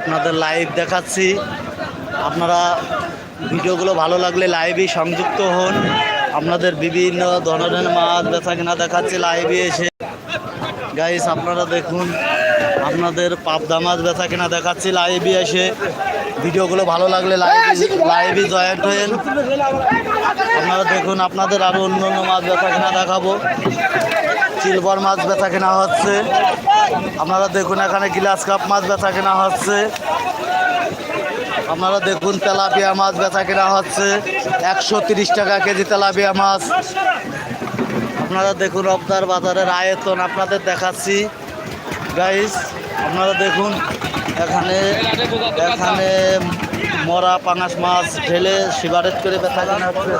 আপনাদের লাইভ দেখাচ্ছি। আপনারা ভিডিওগুলো ভালো লাগলে লাইভে সংযুক্ত হন। আপনাদের বিভিন্ন ধরনের মাছ বেচা কিনা দেখাচ্ছি লাইভে এসে। গাইস আপনারা দেখুন, আপনাদের পাবদা মাছ বেচা কিনা দেখাচ্ছি লাইভে এসে। ভিডিওগুলো ভালো লাগলে লাইভে লাইভে জয়েন্ট হয়েন। আপনারা দেখুন, আপনাদের আরও অন্য অন্য মাছ বেচা কিনা দেখাবো। সিলভার মাছ বেচা কেনা হচ্ছে। আপনারা দেখুন এখানে গ্লাস কাপ মাছ বেচা কেনা হচ্ছে। আপনারা দেখুন তেলাপিয়া মাছ বেচা কেনা হচ্ছে। একশো টাকা কেজি তেলাপিয়া মাছ। আপনারা দেখুন অবদার বাজারের আয়তন আপনাদের দেখাচ্ছি। গাইস আপনারা দেখুন এখানে এখানে মরা পাঙাশ মাছ ঢেলে সিগারেট করে বেচা কেনা হচ্ছে।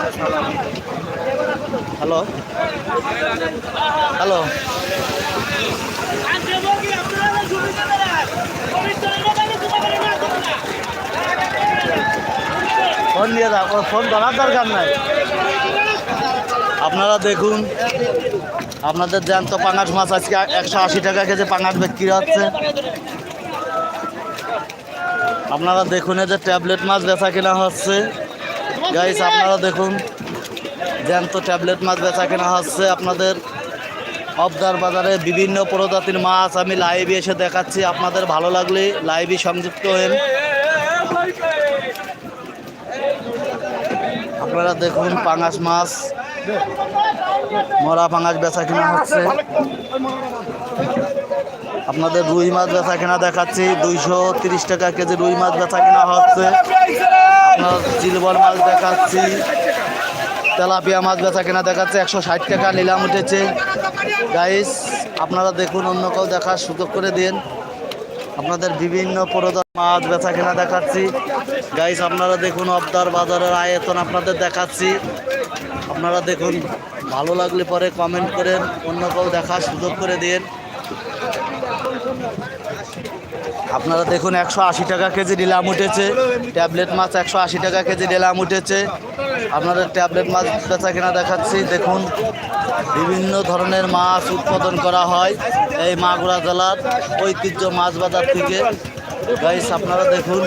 হ্যালো হ্যালো ফোন দিয়ে দাও ফোন ধরার দরকার নাই। আপনারা দেখুন, আপনাদের জ্যান্ত পাঙাশ মাছ আজকে একশো আশি টাকা কেজি পাঙাশ বিক্রি হচ্ছে। আপনারা দেখুন এদের ট্যাবলেট মাছ বেচা কেনা হচ্ছে। গাইস আপনারা দেখুন জ্যান্ত ট্যাবলেট মাছ বেচা কেনা হচ্ছে আপনাদের। অবদার বাজারে বিভিন্ন প্রজাতির মাছ আমি লাইভে এসে দেখাচ্ছি। আপনাদের ভালো লাগলে লাইভে সংযুক্ত হন। আপনারা দেখুন পাঙাশ মাছ, মরা পাঙাশ বেচা কেনা হচ্ছে। আপনাদের রুই মাছ বেচা কেনা দেখাচ্ছি। দুইশো তিরিশ টাকা কেজি রুই মাছ বেচা কেনা হচ্ছে। আপনার সিলভার মাছ দেখাচ্ছি। তেলাপিয়া মাছ বেচা কেনা দেখাচ্ছে, একশো ষাট টাকা নিলাম উঠেছে। গাইস আপনারা দেখুন, অন্য কেউ দেখার সুযোগ করে দিন। আপনাদের বিভিন্ন প্রজাত মাছ বেচা কেনা দেখাচ্ছি। গাইস আপনারা দেখুন, অবদার বাজারের আয়তন আপনাদের দেখাচ্ছি। আপনারা দেখুন, ভালো লাগলে পরে কমেন্ট করেন, অন্য কেউ দেখার সুযোগ করে দিন। আপনারা দেখুন একশো আশি টাকা কেজি ডিলাম উঠেছে। ট্যাবলেট মাছ একশো আশি টাকা কেজি ডিলাম উঠেছে। আপনাদের ট্যাবলেট মাছ বেচা কেনা দেখাচ্ছি, দেখুন। বিভিন্ন ধরনের মাছ উৎপাদন করা হয় এই মাগুরা জেলার ঐতিহ্য মাছ বাজার থেকে। গাইস আপনারা দেখুন।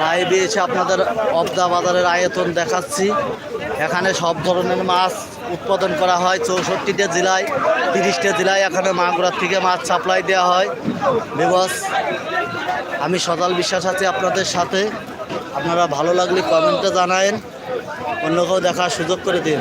লাইভে এসে আপনাদের অবদা বাজারের আয়তন দেখাচ্ছি। এখানে সব ধরনের মাছ উৎপাদন করা হয়। চৌষট্টিটা জেলায়, তিরিশটা জেলায় এখানে মাগুরার থেকে মাছ সাপ্লাই দেওয়া হয়। বিবস আমি সদাল বিশ্বাস আছি আপনাদের সাথে। আপনারা ভালো লাগলে কমেন্টে জানায়েন। অন্য কেউ দেখার সুযোগ করে দিন।